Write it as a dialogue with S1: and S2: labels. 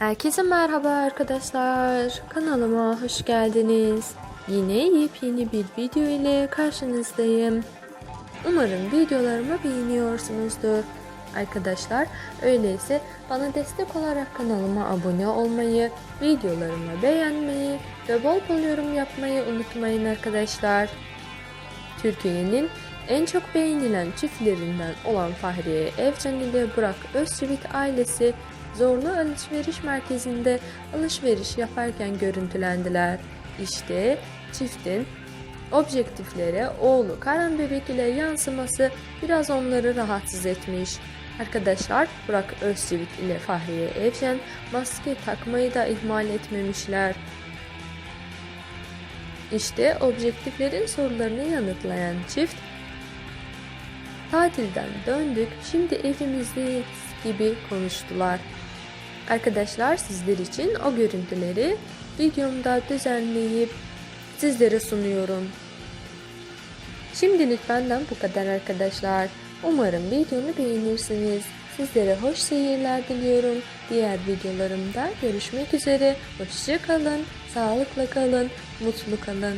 S1: Herkese merhaba arkadaşlar. Kanalıma hoş geldiniz. Yine yepyeni bir video ile karşınızdayım. Umarım videolarımı beğeniyorsunuzdur. Arkadaşlar öyleyse bana destek olarak kanalıma abone olmayı, videolarımı beğenmeyi ve bol bol yorum yapmayı unutmayın arkadaşlar. Türkiye'nin en çok beğenilen çiftlerinden olan Fahriye Evcen ile Burak Özçivit ailesi Zorlu Alışveriş Merkezi'nde alışveriş yaparken görüntülendiler. İşte çiftin objektiflere oğlu Karan Bebek ile yansıması biraz onları rahatsız etmiş. Arkadaşlar Burak Özçivit ile Fahriye Evcen maske takmayı da ihmal etmemişler. İşte objektiflerin sorularını yanıtlayan çift Tatilden döndük, şimdi evimizdeyiz gibi konuştular. Arkadaşlar sizler için o görüntüleri videomda düzenleyip sizlere sunuyorum. Şimdilik benden bu kadar arkadaşlar. Umarım videomu beğenirsiniz. Sizlere hoş seyirler diliyorum. Diğer videolarımda görüşmek üzere. Hoşça kalın, sağlıkla kalın, mutlu kalın.